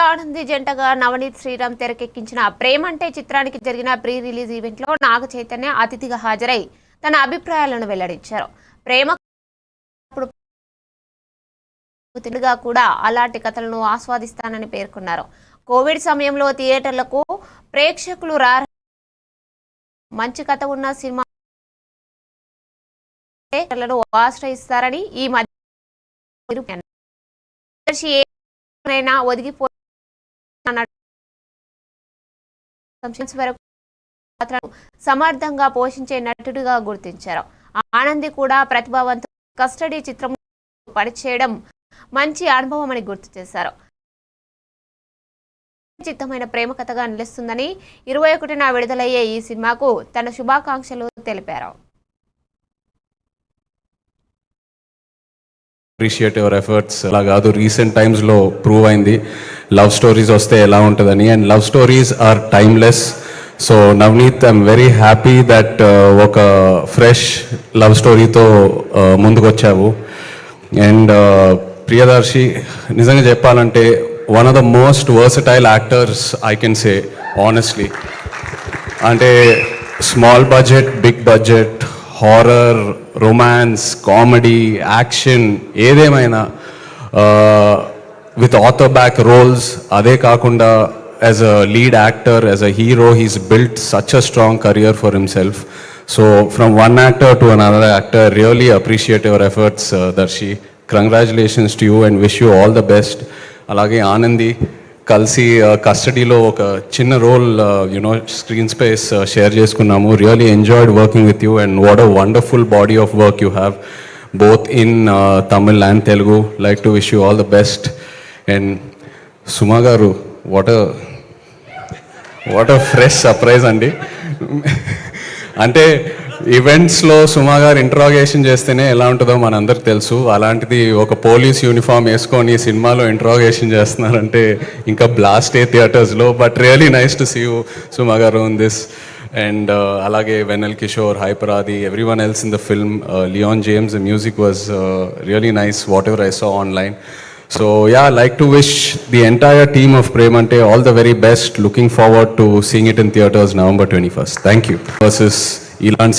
ఆనంది జంటగా నవనీత్ శ్రీరామ్ తెరకెక్కించిన ప్రేమంటే చిత్రానికి జరిగిన ప్రీ రిలీజ్ ఈవెంట్లో నాగ చైతన్య అతిథిగా హాజరై తన అభిప్రాయాలను వెల్లడించారు. ప్రేమ తెలుగుగా కూడా అలాంటి కథలను ఆస్వాదిస్తానని పేర్కొన్నారు. కోవిడ్ సమయంలో థియేటర్లకు ప్రేక్షకులు రా మంచి కథ ఉన్న సినిమా థియేటర్లను ఆశ్రయిస్తారని ఈ మధ్య ఒదిగిపో వరకు పాత్రను సమర్థంగా పోషించే నటుడిగా గుర్తించారు. ఆనంది కూడా ప్రతిభావంతు కస్టడీ చిత్రం పనిచేయడం మంచి అనుభవం అని గుర్తు చేశారు. చిత్తమైన ప్రేమ కథగా నిలుస్తుందని ఇరవై ఒకటిన విడుదలయ్యే ఈ సినిమాకు తన శుభాకాంక్షలు తెలిపారు. అప్రిషియేట్ యువర్ ఎఫర్ట్స్ అలా కాదు రీసెంట్ టైమ్స్లో ప్రూవ్ అయింది. లవ్ స్టోరీస్ వస్తే ఎలా ఉంటుందని. And love stories are timeless so Navneet I'm very happy that ఒక ఫ్రెష్ లవ్ స్టోరీతో ముందుకొచ్చావు. అండ్ ప్రియదర్శి నిజంగా చెప్పాలంటే one of the most versatile actors I can say honestly అంటే small budget big budget horror romance comedy action ఏదేమైనా with author back roles అదే కాకుండా as a lead actor as a hero he's built such a strong career for himself so from one actor to another actor really appreciate your efforts Darshi congratulations to you and wish you all the best అలాగే ఆనంది కలిసి కస్టడీలో ఒక చిన్న role you know screen space share చేసుకున్నాము really enjoyed working with you and what a wonderful body of work you have both in Tamil and Telugu like to wish you all the best And Suma garu what what a fresh surprise అండి. అంటే ఈవెంట్స్లో సుమా గారు interrogation చేస్తేనే ఎలా ఉంటుందో మనందరికి తెలుసు. అలాంటిది ఒక పోలీస్ యూనిఫామ్ వేసుకొని సినిమాలో ఇంట్రాగేషన్ చేస్తున్నారంటే ఇంకా బ్లాస్ట్ ఏ థియేటర్స్లో but really nice to see you Suma గారు ఇన్ దిస్ అండ్ అలాగే Vennela Kishore Hyper Aadi every one else in the film Lyon James music was really nice whatever I saw online So yeah, I'd like to wish the entire team of Premante all the very best. Looking forward to seeing it in theaters November 21st. Thank you. Versus Elan